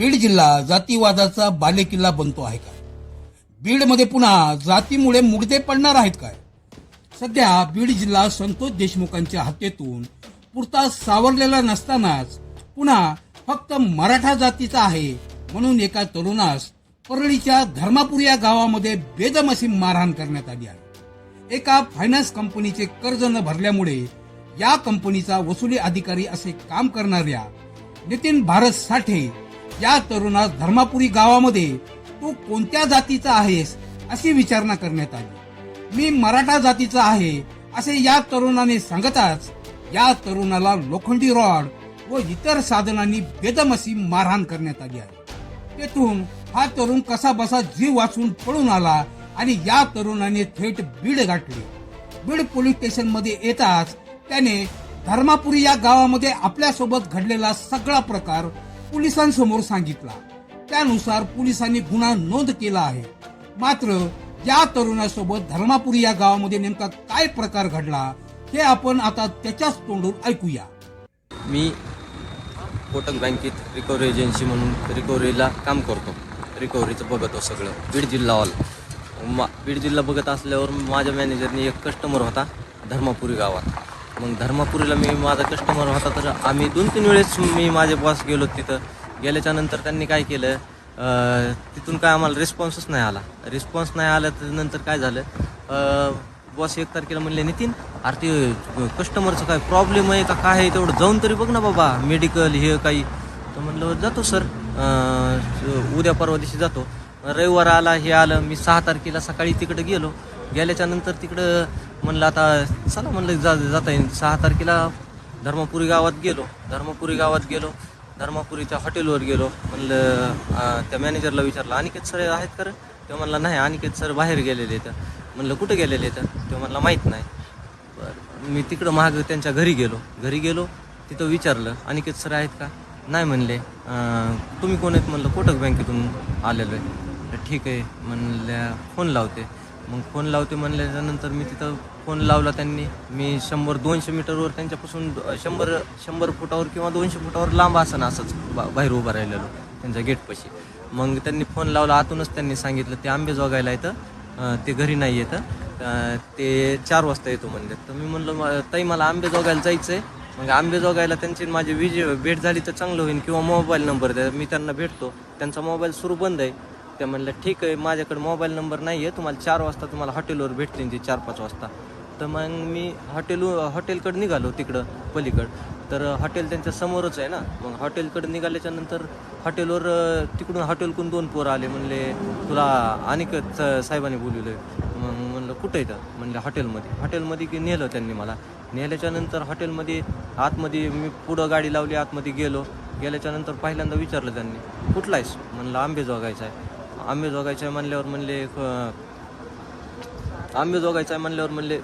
बीड जिल्हा जातीवादाचा बालेकिल्ला बनतो आहे का? बीडमध्ये पुन्हा जातीमुळे मुडदे पडणार आहेत काय? सध्या बीड जिल्हा संतोष देशमुखांच्या हत्येतून पुरता सावरलेला नसतानाच पुन्हा फक्त मराठा जातीचा आहे म्हणून एका तरुणास परळीच्या धर्मापूर या गावामध्ये बेदम अशी मारहाण करण्यात आली आहे. एका फायनान्स कंपनीचे कर्ज न भरल्यामुळे या कंपनीचा वसुली अधिकारी असे काम करणाऱ्या नितीन भारत साठे या तरुणास धर्मापुरी गावामध्ये तू कोणत्या जातीचा आहेस अशी विचारणा करण्यात आली. मी मराठा जातीचा आहे असे या तरुणाने सांगताच या तरुणाला लोखंडी रॉड व इतर साधनांनी बेदमसी मारहाण करण्यात आली आहे. तेथून हा तरुण कसा बसा जीव वाचून पळून आला आणि या तरुणाने थेट बीड गाठले. बीड पोलीस स्टेशनमध्ये येताच त्याने धर्मापुरी या गावामध्ये आपल्यासोबत घडलेला सगळा प्रकार पोलिसांसमोर सांगितला. त्यानुसार पोलिसांनी गुन्हा नोंद केला आहे. मात्र या तरुणासोबत धर्मापुरी या गावामध्ये नेमका काय प्रकार घडला हे आपण आता त्याच्याच तोंडून ऐकूया. मी कोटक बँकेत रिकव्हरी एजन्सी म्हणून रिकव्हरीला काम करतो. रिकव्हरीचं बघतो सगळं. बीड जिल्हा ऑल मा बीड जिल्हा बघत असल्यावर माझ्या मॅनेजरने एक कस्टमर होता धर्मापुरी गावात. मग धर्मापुरीला मी माझा कस्टमर होता तर आम्ही दोन तीन वेळेस मी माझे बॉस गेलो तिथं. गेल्याच्यानंतर त्यांनी काय केलं तिथून काय आम्हाला रिस्पॉन्सच नाही आला. रिस्पॉन्स नाही आला तर नंतर काय झालं बॉस एक तारखेला म्हणले नितीन अरे ते कस्टमरचं काय प्रॉब्लेम आहे का काय आहे? तेवढं जाऊन तरी बघ ना बाबा मेडिकल हे काही. तर म्हणलं जातो सर उद्या परवा दिवशी जातो. रविवार आला हे आलं. मी सहा तारखेला सकाळी तिकडं गेलो. गेल्याच्यानंतर तिकडं म्हणलं आता चला म्हणलं जा जाता येईल. सहा तारखेला धर्मपुरी गावात गेलो. धर्मपुरी गावात गेलो. धर्मापुरीच्या हॉटेलवर गेलो. म्हणलं त्या मॅनेजरला विचारलं अनिकेत सर आहेत का तो म्हणला नाही अनिकेत सर बाहेर गेलेले तर म्हणलं कुठं गेलेले तर ते म्हणला माहीत नाही. बरं मी तिकडं माग त्यांच्या घरी गेलो. घरी गेलो. तिथं विचारलं अनिकेत सर आहेत का? नाही म्हणले तुम्ही कोण आहेत? म्हणलं कोटक बँकेतून आलेलो आहे. ठीक आहे म्हणल्या फोन लावते. मग फोन लावते म्हणल्याच्यानंतर मी तिथं फोन लावला त्यांनी. मी शंभर दोनशे मीटरवर त्यांच्यापासून शंभर शंभर फुटावर किंवा दोनशे फुटावर लांब असं असंच बा बाहेर उभं राहिलेलो त्यांच्या गेटपाशी मग त्यांनी फोन लावला आतूनच त्यांनी सांगितलं ते आंबे जोगायला येतं ते घरी नाही येतं ते चार वाजता येतो म्हणले. तर मी म्हणलं ताई मला आंबे जोगायला जायचं आहे मग आंबे जोगायला त्यांची माझी विज भेट झाली तर चांगलं होईल किंवा मोबाईल नंबर द्या मी त्यांना भेटतो. त्यांचा मोबाईल सुरू बंद आहे. त्या म्हणलं ठीक आहे माझ्याकडे मोबाईल नंबर नाही आहे तुम्हाला चार वाजता तुम्हाला हॉटेलवर भेटतील ती चार पाच वाजता. तर मग मी हॉटेल हॉटेलकडं निघालो तिकडं पलीकडं. तर हॉटेल त्यांच्या समोरच आहे ना. मग हॉटेलकडे निघाल्याच्या नंतर हॉटेलवर तिकडून हॉटेलकडून दोन पोरं आले म्हणले तुला अनेक साहेबांनी बोलवलं मग म्हणलं कुठं येतं म्हणलं हॉटेलमध्ये. हॉटेलमध्ये की नेलं त्यांनी मला. नेल्याच्या नंतर हॉटेलमध्ये आतमध्ये मी पुढं गाडी लावली आतमध्ये गेलो. गेल्याच्यानंतर पहिल्यांदा विचारलं त्यांनी कुठला आहेस? म्हणलं आंबे जोगायचा आहे. आंबे जोगायचं आहे म्हणल्यावर म्हणले आम्ही आंबे जोगायचं आहे म्हणल्यावर म्हणले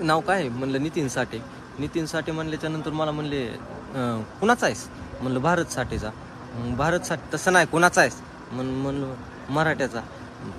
नाव काय आहे? म्हणलं नितीन साठे. नितीन साठे म्हणल्याच्यानंतर मला म्हणले कुणाचा आहेस? म्हणलं भारत साठेचा. भारत साठे तसं नाही कुणाचा आहेस? म्हण म्हणलं मराठ्याचा.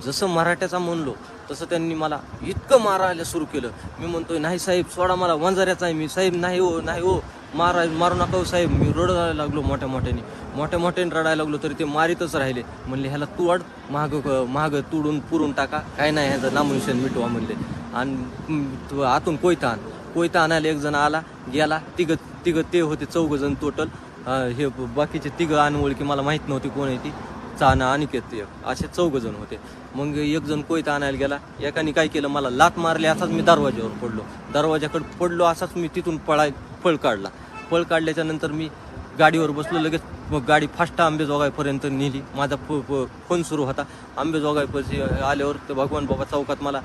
जसं मराठ्याचा म्हणलो तसं त्यांनी मला इतकं मारायला सुरू केलं. मी म्हणतोय नाही साहेब सोडा मला वंजाऱ्याचा आहे मी. साहेब नाही हो नाही हो. मारा मारू नका हो साहेब मी रडायला लागलो मोठ्या मोठ्याने. मोठ्या मोठ्याने रडायला लागलो तरी ते मारीतच राहिले. म्हणले ह्याला तुड महाग महाग तुडून पुरून टाका. काय नाही ह्याचं नामनिशन मिटवा म्हणले. आणि आतून कोयता आण कोयता आणायला एक जण आला गेला. तिघं तिघं ते होते चौघ जण टोटल हे बाकीचे तिघं अनओळखी मला माहीत नव्हती कोण आहे ती. चाना अनिकेत ते असे चौघ जण होते. मग एक जण कोयता आणायला गेला. एकाने काय केलं? मला लात मारली असाच मी दरवाज्यावर पडलो. दरवाजाकडे पडलो असाच मी तिथून पळाय पळ काढला. पळ काढल्याच्या नंतर मी गाडीवर बसलो लगेच मग गाडी फास्ट आंबेजोगाईपर्यंत नेली. माझा फो- फोन सुरू होता. आंबेजोगाईपाशी आल्यावर ते भगवान बाबा चौकात मला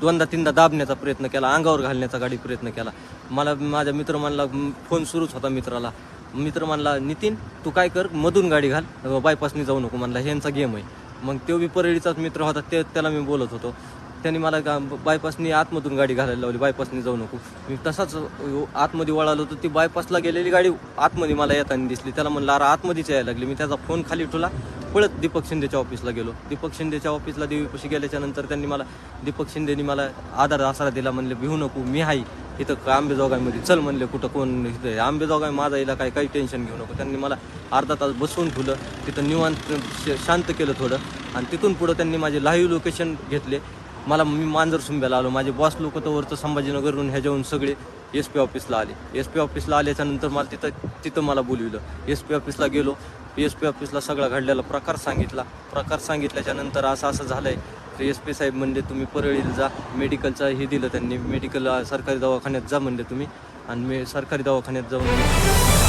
दोनदा तीनदा दाबण्याचा प्रयत्न केला. अंगावर घालण्याचा गाडी प्रयत्न केला. मला माझ्या मित्र म्हणला फोन सुरूच होता मित्राला. मित्र म्हणला नितीन तू काय कर मधून गाडी घाल बायपासनी जाऊ नको म्हणला ह्यांचा गेम आहे. मग तो बी परळीचाच मित्र होता ते त्याला मी बोलत होतो. त्यांनी मला का बायपासनी आतमधून गाडी घालायला लावली बायपासनी जाऊ नको. मी तसाच आतमध्ये वळालो होतो ती बायपासला गेलेली गाडी आतमध्ये मला येताना दिसली. त्याला म्हणलं अरे आतमध्येच यायला लागली. मी त्याचा फोन खाली ठेवला पळत दीपक शिंदेच्या ऑफिसला गेलो. दीपक शिंदेच्या ऑफिसला देवीपाशी गेल्याच्यानंतर त्यांनी मला दीपक शिंदेनी मला आधार आसरा दिला म्हणले भिवू नको मी आहे. इथं का आंबेजोगाईमध्ये? चल म्हणले कुठं कोण इथं आंबेजोगाई माझा इला काय काही टेन्शन घेऊ नको. त्यांनी मला अर्धा तास बसवून ठेवलं. तिथं निवांत शांत केलं थोडं. आणि तिथून पुढं त्यांनी माझे लाईव्ह लोकेशन घेतले. मला मी मांजर सुंब्याला आलो. माझे बॉस लोक तर वरचं संभाजीनगरवरून ह्याच्याहून सगळे एस पी ऑफिसला आले. एस पी ऑफिसला आल्याच्यानंतर मला तिथं तिथं मला बोलविलं. एस पी ऑफिसला गेलो. एस पी ऑफिसला सगळा घडलेला प्रकार सांगितला. प्रकार सांगितल्याच्यानंतर असं असं झालं आहे तर एस पी साहेब म्हणले तुम्ही परळीला जा मेडिकलचा हे दिलं त्यांनी मेडिकल सरकारी दवाखान्यात जा म्हणले तुम्ही. आणि मी सरकारी दवाखान्यात जाऊन